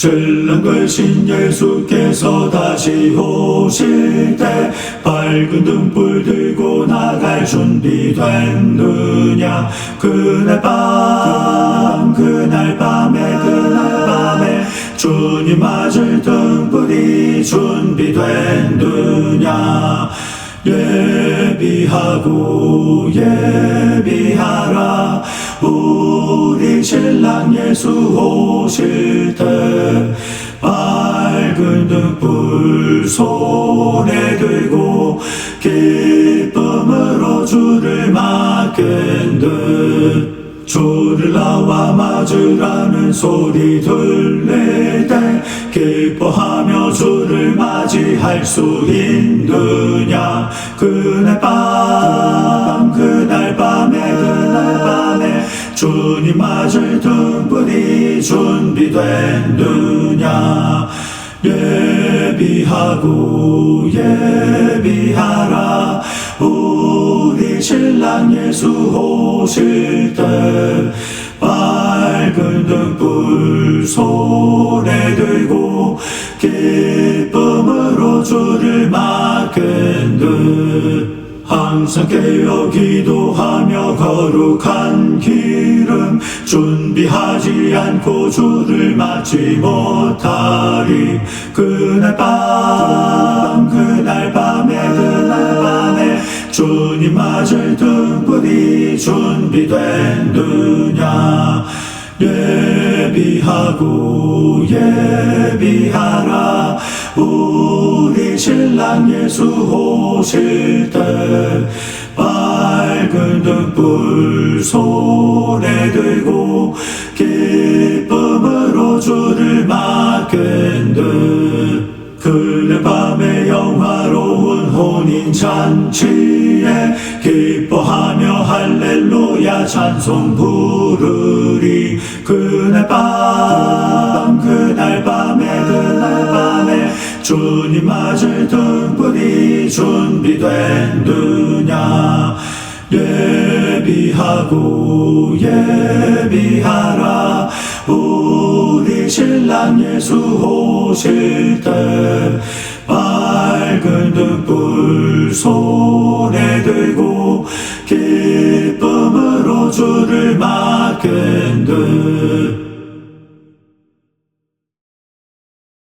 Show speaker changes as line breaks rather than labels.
신랑 걸신 예수께서 다시 오실 때 밝은 등불 들고 나갈 준비 됐느냐? 그날 밤 그날 밤에 그날 밤에 주님 맞을 등불이 준비됐느냐? 예비하고 예비하라 신랑 예수 오실 때 밝은 등불 손에 들고 기쁨으로 주를 듯 주를 나와 맞으라는 소리 들릴 때 기뻐하며 주를 맞이할 수 있느냐? 그날 밤 주님 맞을 등불이 준비됐느냐? 예비하고 예비하라. 우리 신랑 예수 오실 때 밝은 등불 손에 들고 기쁨으로 주를 맡긴 듯 항상 깨어 기도하며 거룩한 기름 준비하지 않고 주를 맞지 못하리. 그날 밤 그날 밤에 그날 밤에 주님 맞을 등불이 준비됐느냐. 예비하고 예비하라 우리 신랑 예수 오실 때 밝은 등불 손에 들고 기쁨으로 주를 듯 그날 밤에 영화로운 혼인 잔치에 기뻐하며 할렐루야 찬송 부르리 그날 밤 주님 맞을 등불이 준비됐느냐? 예비하고 예비하라. 우리 신랑 예수 오실 때 밝은 등불 손에 들고 기쁨으로 주를 맡긴 듯